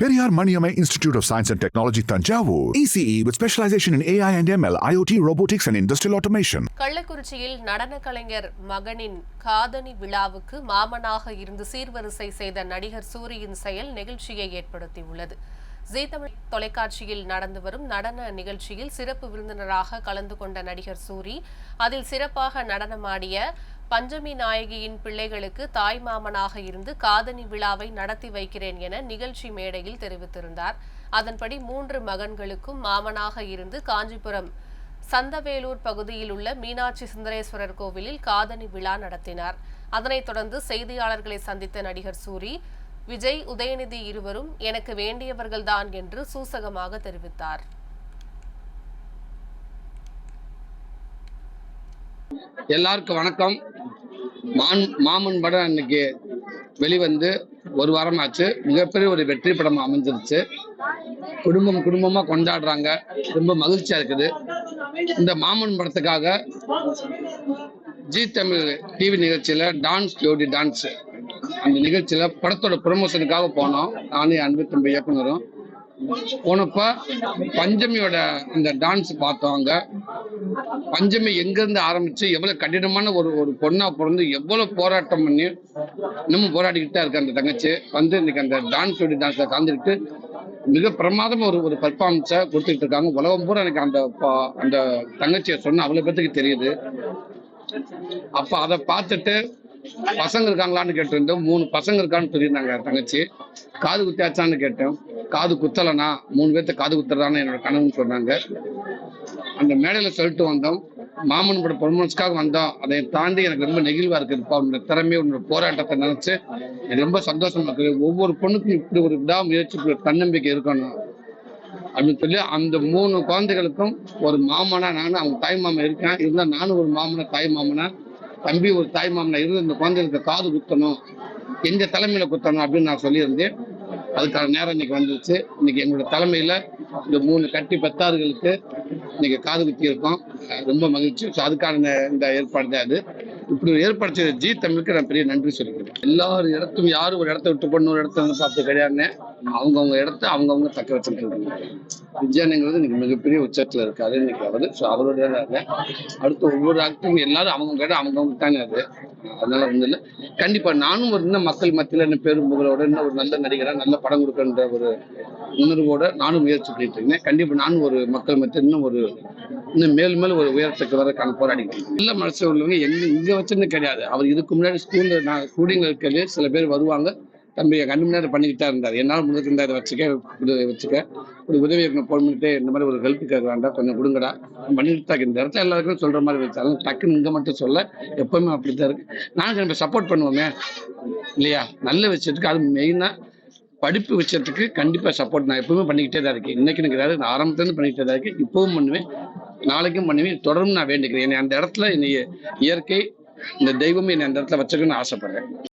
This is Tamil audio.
Periyar Maniammai Institute of Science and Technology, Tanjavur. ECE with specialization in AI and ML, IoT, robotics, and industrial automation. கள்ளக்குறிச்சியில் நடன கலைஞர் மகனின் காதணி விழாவுக்கு மாமனாக இருந்து சீர்வரிசை செய்த நடிகர் சூரியின் செயல் நிகழ்ச்சியை ஏற்படுத்தியுள்ளது ஜீ தமிழ் தொலைக்காட்சியில் நடந்து வரும் நடன நிகழ்ச்சியில் சிறப்பு விருந்தினராக கலந்து கொண்ட நடிகர் சூரி அதில் சிறப்பாக நடனமாடிய பஞ்சமி நாயகியின் பிள்ளைகளுக்கு தாய் மாமனாக இருந்து காதணி விழாவை நடத்தி வைக்கிறேன் என நிகழ்ச்சி மேடையில் தெரிவித்திருந்தார். அதன்படி மூன்று மகன்களுக்கும் மாமனாக இருந்து காஞ்சிபுரம் சந்தவேலூர் பகுதியில் உள்ள மீனாட்சி சுந்தரேஸ்வரர் கோவிலில் காதணி விழா நடத்தினார். அதனைத் தொடர்ந்து செய்தியாளர்களை சந்தித்த நடிகர் சூரி விஜய் உதயநிதி இருவரும் எனக்கு வேண்டியவர்கள்தான் என்று சூசகமாக தெரிவித்தார். எல்லாருக்கும் வணக்கம். மான் மாமன் படம் இன்னைக்கு வெளிவந்து ஒரு வாரம் ஆச்சு மிகப்பெரிய ஒரு வெற்றி படம் அமைஞ்சிருச்சு. குடும்பம் குடும்பமா கொண்டாடுறாங்க. ரொம்ப மகிழ்ச்சியா இருக்குது. இந்த மாமன் படத்துக்காக ஜி தமிழ் டிவி நிகழ்ச்சியில டான்ஸ் ஜோடி டான்ஸ். அந்த நிகழ்ச்சியில படத்தோட ப்ரொமோஷனுக்காக போனோம். நானும் அன்பு தம்பி இயக்குனரும். போனப்ப பஞ்சமியோட இந்த டான்ஸ் பார்த்தவங்க பஞ்சமி எங்கேருந்து ஆரம்பிச்சு எவ்வளவு கடினமான ஒரு ஒரு பொண்ணா பிறந்து எவ்வளவு போராட்டம் பண்ணி இன்னமும் போராடிக்கிட்டு தான் இருக்கு அந்த தங்கச்சி. வந்து இன்னைக்கு அந்த டான்ஸ் ஜோடி டான்ஸ்ல கலந்துக்கிட்டு மிக பிரமாதம் ஒரு ஒரு பர்ஃபார்மன்ஸை கொடுத்துக்கிட்டு இருக்காங்க. உலகம் பூரா எனக்கு அந்த அந்த தங்கச்சியை சொன்ன அவ்வளவு பேத்துக்கு தெரியுது. அப்ப அதை பார்த்துட்டு பசங்க இருக்காங்களான்னு கேட்டிருந்தோம். மூணு பசங்க இருக்கான்னு சொல்லியிருந்தாங்க தங்கச்சி. காது குத்தியாச்சான்னு கேட்டேன் காது குத்தலைனா மூணு பேர்த்த காது குத்துறதான்னு என்னோட கனவுன்னு சொன்னாங்க அந்த மேடையில் சொல்லிட்டு வந்தோம். மாமன் பட பெர்ஃபார்மன்ஸ்க்காக வந்தோம். அதை தாண்டி எனக்கு ரொம்ப நெகிழ்வாக இருக்குதுப்பா. உன்னோட திறமை உன்னோட போராட்டத்தை நினச்சி எனக்கு ரொம்ப சந்தோஷமா இருக்குது. ஒவ்வொரு பொண்ணுக்கும் இப்படி ஒரு விடாமுயற்சி இப்படி ஒரு தன்னம்பிக்கை இருக்கணும் அப்படின்னு சொல்லி அந்த மூணு குழந்தைகளுக்கும் ஒரு மாமனா நானும் அவங்க தாய் மாமன் இருக்கேன். இருந்தால் நானும் ஒரு மாமனா தாய் மாமனா தம்பி ஒரு தாய் மாமனா இருந்து இந்த குழந்தைகளுக்கு காது குத்தணும் எந்த தலைமையில குத்தணும் அப்படின்னு நான் சொல்லியிருந்தேன். அதுக்கான நேரம் இன்னைக்கு வந்துருச்சு. இன்னைக்கு எங்களோட தலைமையில இந்த மூணு கட்டி பெத்தார்களுக்கு இன்னைக்கு காது குத்தி இருக்கோம் ரொம்ப மகிழ்ச்சி. ஸோ அதுக்கான இந்த- ஏற்பாடு தான் அது. இப்படி ஏற்பாடு ஜி தமிழுக்கு நான் பெரிய நன்றி சொல்லிக்கிறேன். எல்லாரும் இடத்தும் யாரும் ஒரு இடத்த விட்டு பண்ண ஒரு இடத்த வந்து பார்த்து கிடையாதுன்னு அவங்கவுங்க இடத்த அவங்கவுங்க தக்க வச்சுட்டு விஜயானங்கிறது இன்னைக்கு மிகப்பெரிய உச்சத்துல இருக்காரு இன்னைக்கு அவரு. ஸோ அவரோட அடுத்து ஒவ்வொரு ஆக்டும் எல்லாரும் அவங்க இடம் அவங்கவுங்க தானே அது. அதனால ஒன்றும் இல்லை. கண்டிப்பா நானும் ஒரு இன்னும் மக்கள் மத்தியில என்ன பேரும் புகழோட இன்னும் ஒரு நல்ல நடிகரா நல்ல படம் கொடுக்கன்ற ஒரு உணர்வோட நானும் முயற்சி பண்ணிட்டு இருக்கேன். கண்டிப்பா நானும் ஒரு மக்கள் மத்தியில் இன்னும் ஒரு இன்னும் மேலும் மேலும் ஒரு உயரத்துக்கு வர போராடிட்டு இருக்கேன் நல்ல மனசு உள்ளவங்க எங்க இங்க வச்சிருந்து கிடையாது. அவர் இதுக்கு முன்னாடி ஸ்கூல்ல நான் ஸ்கூலிங் இருக்கிறது சில பேர் வருவாங்க. தம்பி கண்ணு முன்னாடி பண்ணிக்கிட்டா இருந்தார். என்னால் முடிஞ்சு இருந்தா இதை வச்சுக்க இப்படி வச்சுக்க. ஒரு உதவி இருக்கணும் போன் பண்ணிட்டு இந்த மாதிரி ஒரு ஹெல்ப் கேட்க வேண்டாம் கொஞ்சம் கொடுங்கடா. பண்ணிட்டு தான் இந்த இடத்துல எல்லாருக்கும் சொல்ற மாதிரி வச்சாலும் டக்குன்னு இங்க மட்டும் சொல்ல எப்பவுமே அப்படித்தான் இருக்கு. நாங்கள் நம்ம சப்போர்ட் பண்ணுவோமே இல்லையா? நல்ல விஷயத்துக்கு அது மெயினா படிப்பு விஷயத்துக்கு கண்டிப்பா சப்போர்ட் நான் எப்பவுமே பண்ணிக்கிட்டே தான் இருக்கேன். இன்னைக்கு எனக்கு நான் ஆரம்பத்துல பண்ணிக்கிட்டே தான் இருக்கேன். இப்பவும் பண்ணுவேன். நாளைக்கும் பண்ணுவேன் தொடர்ந்து நான் வேண்டிக்கிறேன் என்னை அந்த இடத்துல என்னை இயற்கை இந்த தெய்வமே என்னை அந்த இடத்துல வச்சுக்கணும்னு ஆசைப்படுறேன்.